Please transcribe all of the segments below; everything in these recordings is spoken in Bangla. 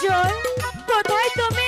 কাজল কোথায় তুমি?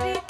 हरी